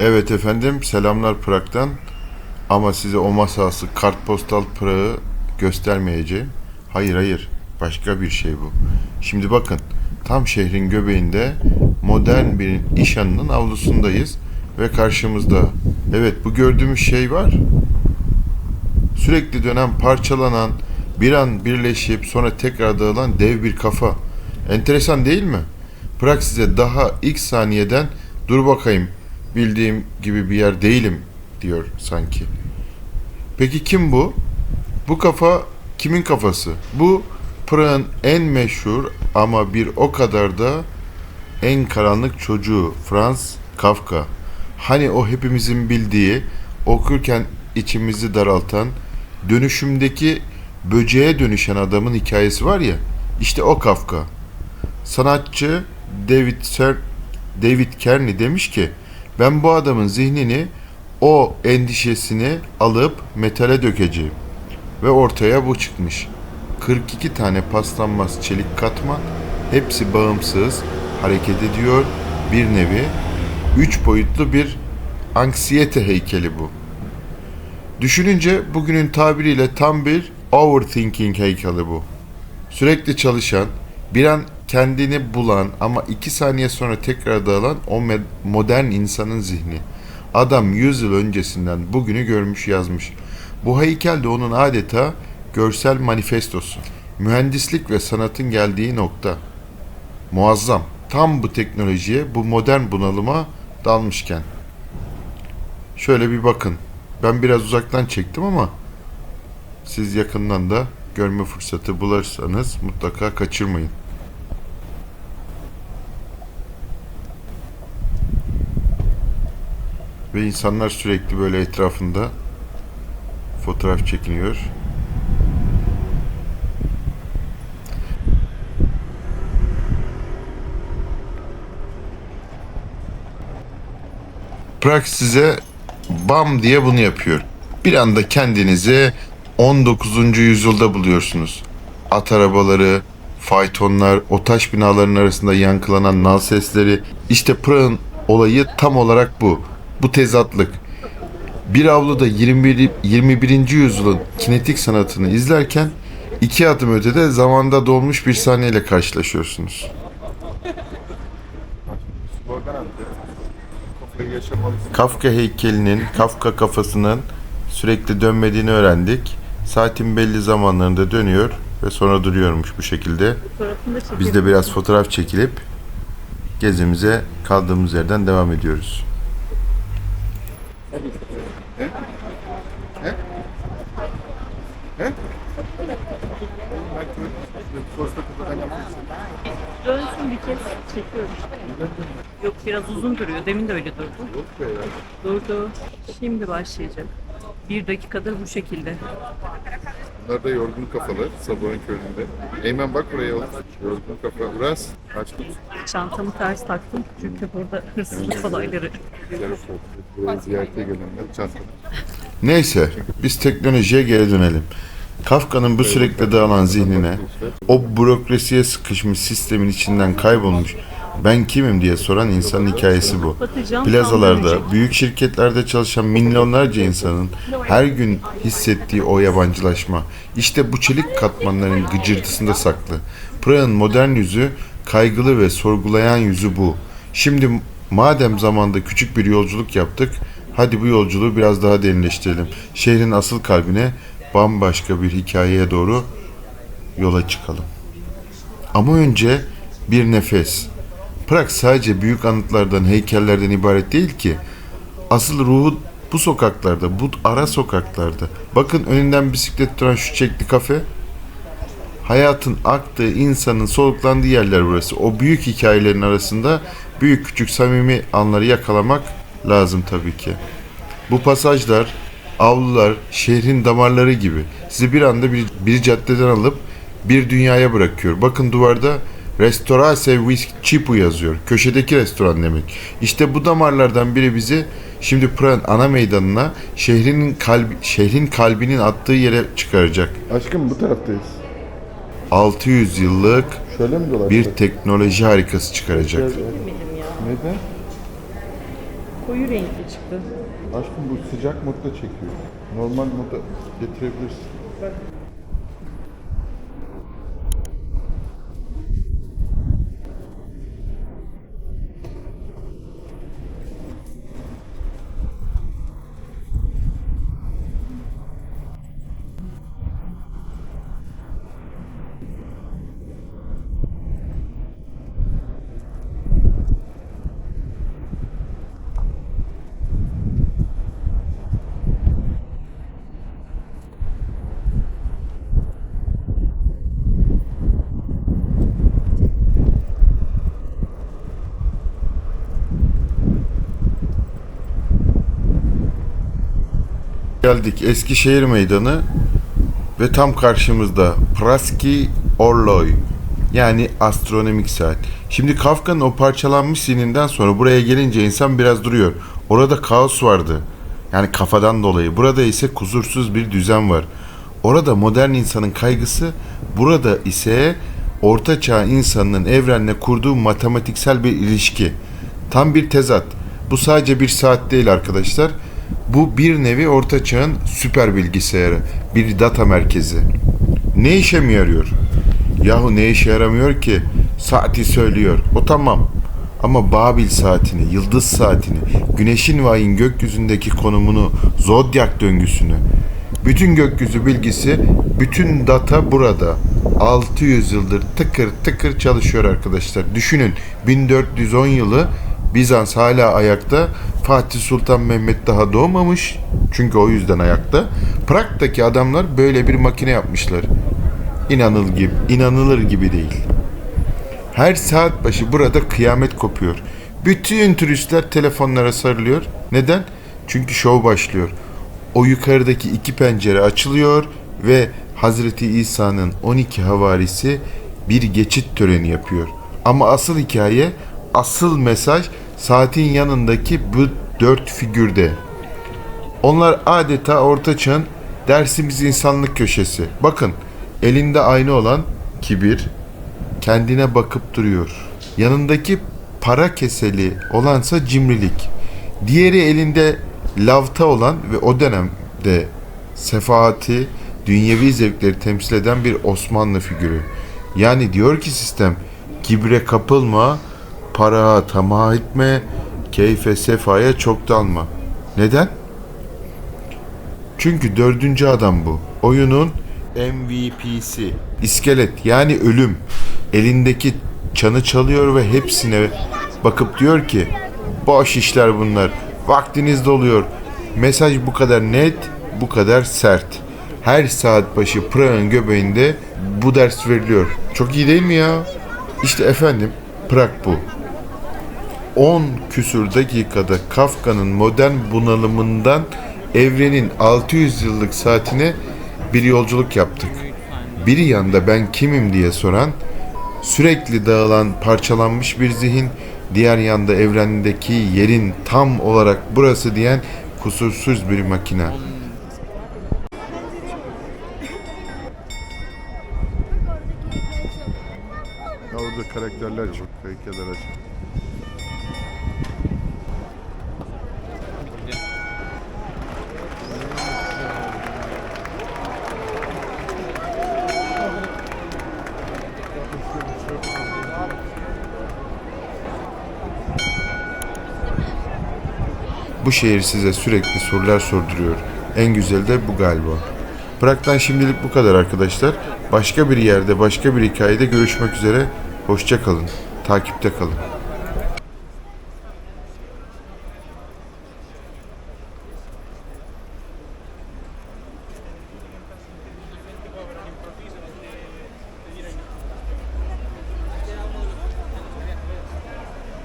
Evet efendim selamlar Prag'dan ama size o masası kartpostal Prag'ı göstermeyeceğim. Hayır hayır başka bir şey bu. Şimdi bakın tam şehrin göbeğinde modern bir iş yanının avlusundayız ve karşımızda evet bu gördüğümüz şey var. Sürekli dönen parçalanan bir an birleşip sonra tekrar dağılan dev bir kafa. Enteresan değil mi? Prag size daha ilk saniyeden dur bakayım bildiğim gibi bir yer değilim diyor sanki. Peki kim bu? Bu kafa kimin kafası? Bu Prag'ın en meşhur ama bir o kadar da en karanlık çocuğu Franz Kafka. Hani o hepimizin bildiği, okurken içimizi daraltan, dönüşümdeki böceğe dönüşen adamın hikayesi var ya, işte o Kafka. Sanatçı David Ser David Kearney demiş ki ben bu adamın zihnini o endişesini alıp metale dökeceğim. Ve ortaya bu çıkmış. 42 tane paslanmaz çelik katman hepsi bağımsız hareket ediyor. Bir nevi üç boyutlu bir anksiyete heykeli bu. Düşününce bugünün tabiriyle tam bir overthinking heykeli bu. Sürekli çalışan, bir an kendini bulan ama iki saniye sonra tekrar dağılan o modern insanın zihni. Adam 100 yıl öncesinden bugünü görmüş yazmış. Bu heykel de onun adeta görsel manifestosu. Mühendislik ve sanatın geldiği nokta. Muazzam. Tam bu teknolojiye, bu modern bunalıma dalmışken. Şöyle bir bakın. Ben biraz uzaktan çektim ama siz yakından da görme fırsatı bulursanız mutlaka kaçırmayın. Ve insanlar sürekli böyle etrafında fotoğraf çekiniyor. Prag size bam diye bunu yapıyor. Bir anda kendinizi 19. yüzyılda buluyorsunuz. At arabaları, faytonlar, o taş binaların arasında yankılanan nal sesleri. İşte Prag'ın olayı tam olarak bu. Bu tezatlık. Bir avluda 21. 21. yüzyılın kinetik sanatını izlerken iki adım ötede zamanda dolmuş bir sahneyle karşılaşıyorsunuz. Kafka heykelinin, Kafka kafasının sürekli dönmediğini öğrendik. Saatin belli zamanlarında dönüyor ve sonra duruyormuş bu şekilde. Biz de biraz fotoğraf çekilip gezimize kaldığımız yerden devam ediyoruz. Çekiyorum. Yok biraz uzun duruyor. Demin de öyle durdu. Durdu. Şimdi başlayacak. Bir dakikadır bu şekilde. Bunlar da yorgun kafalar sabahın köründe. Eymen bak buraya oğlum. Yorgun kafa. Uras. Aç tut. Çantamı ters taktım. Çünkü burada hırsızlık olayları. Buraya ziyarete gelenler çanta. Neyse biz teknolojiye geri dönelim. Kafka'nın bu sürekli dağılan zihnine, o bürokrasiye sıkışmış sistemin içinden kaybolmuş ben kimim diye soran insanın hikayesi bu. Plazalarda, büyük şirketlerde çalışan milyonlarca insanın her gün hissettiği o yabancılaşma. İşte bu çelik katmanların gıcırtısında saklı. Prag'ın modern yüzü, kaygılı ve sorgulayan yüzü bu. Şimdi madem zamanda küçük bir yolculuk yaptık, hadi bu yolculuğu biraz daha derinleştirelim. Şehrin asıl kalbine bambaşka bir hikayeye doğru yola çıkalım. Ama önce bir nefes. Prag sadece büyük anıtlardan, heykellerden ibaret değil ki. Asıl ruhu bu sokaklarda, bu ara sokaklarda. Bakın önünden bisiklet duran şu çekli kafe. Hayatın aktığı, insanın soluklandığı yerler burası. O büyük hikayelerin arasında büyük küçük samimi anları yakalamak lazım tabii ki. Bu pasajlar, avlular, şehrin damarları gibi. Sizi bir anda bir, bir caddeden alıp bir dünyaya bırakıyor. Bakın duvarda Restorase with Chipu yazıyor. Köşedeki restoran demek. İşte bu damarlardan biri bizi şimdi Prag'ın ana meydanına şehrinin kalbi, şehrin kalbinin attığı yere çıkaracak. Aşkım bu taraftayız. 600 yıllık Şöyle mi dolaştık? bir teknoloji harikası çıkaracak. Neden? koyu renkli çıktı. Aşkım bu sıcak modda çekiyor. Normal moda getirebilirsin. Geldik Eskişehir Meydanı ve tam karşımızda Praski Orloy yani astronomik saat. Şimdi Kafka'nın o parçalanmış zihninden sonra buraya gelince insan biraz duruyor. Orada kaos vardı. Yani kafadan dolayı. Burada ise kusursuz bir düzen var. Orada modern insanın kaygısı, burada ise orta çağ insanının evrenle kurduğu matematiksel bir ilişki. Tam bir tezat. Bu sadece bir saat değil arkadaşlar. Bu bir nevi orta çağın süper bilgisayarı, bir data merkezi. Ne işe mi yarıyor? Yahu ne işe yaramıyor ki? Saati söylüyor. O tamam. Ama Babil saatini, yıldız saatini, güneşin ve ayın gökyüzündeki konumunu, zodyak döngüsünü, bütün gökyüzü bilgisi, bütün data burada. 600 yıldır tıkır tıkır çalışıyor arkadaşlar. Düşünün 1410 yılı Bizans hala ayakta. Fatih Sultan Mehmet daha doğmamış. Çünkü o yüzden ayakta. Prag'daki adamlar böyle bir makine yapmışlar. İnanıl gibi, inanılır gibi değil. Her saat başı burada kıyamet kopuyor. Bütün turistler telefonlara sarılıyor. Neden? Çünkü şov başlıyor. O yukarıdaki iki pencere açılıyor ve Hazreti İsa'nın 12 havarisi bir geçit töreni yapıyor. Ama asıl hikaye, asıl mesaj saatin yanındaki bu dört figürde. Onlar adeta orta çağın dersimiz insanlık köşesi. Bakın elinde ayna olan kibir, kendine bakıp duruyor. Yanındaki para keseli olansa cimrilik. Diğeri elinde lavta olan ve o dönemde sefaati, dünyevi zevkleri temsil eden bir Osmanlı figürü. Yani diyor ki sistem, kibre kapılma, para tamah etme, keyfe sefaya çok dalma. Neden? Çünkü dördüncü adam bu. Oyunun MVP'si. İskelet yani ölüm. Elindeki çanı çalıyor ve hepsine bakıp diyor ki boş işler bunlar. Vaktiniz doluyor. Mesaj bu kadar net, bu kadar sert. Her saat başı Prag'ın göbeğinde bu ders veriliyor. Çok iyi değil mi ya? İşte efendim Prag bu. 10 küsür dakikada Kafka'nın modern bunalımından evrenin 600 yıllık saatine bir yolculuk yaptık. Bir yanda ben kimim diye soran, sürekli dağılan parçalanmış bir zihin, diğer yanda evrendeki yerin tam olarak burası diyen kusursuz bir makine. Orada karakterler çok, heykeller açık. Bu şehir size sürekli sorular sorduruyor. En güzeli de bu galiba. Prag'dan şimdilik bu kadar arkadaşlar. Başka bir yerde, başka bir hikayede görüşmek üzere. Hoşça kalın. Takipte kalın.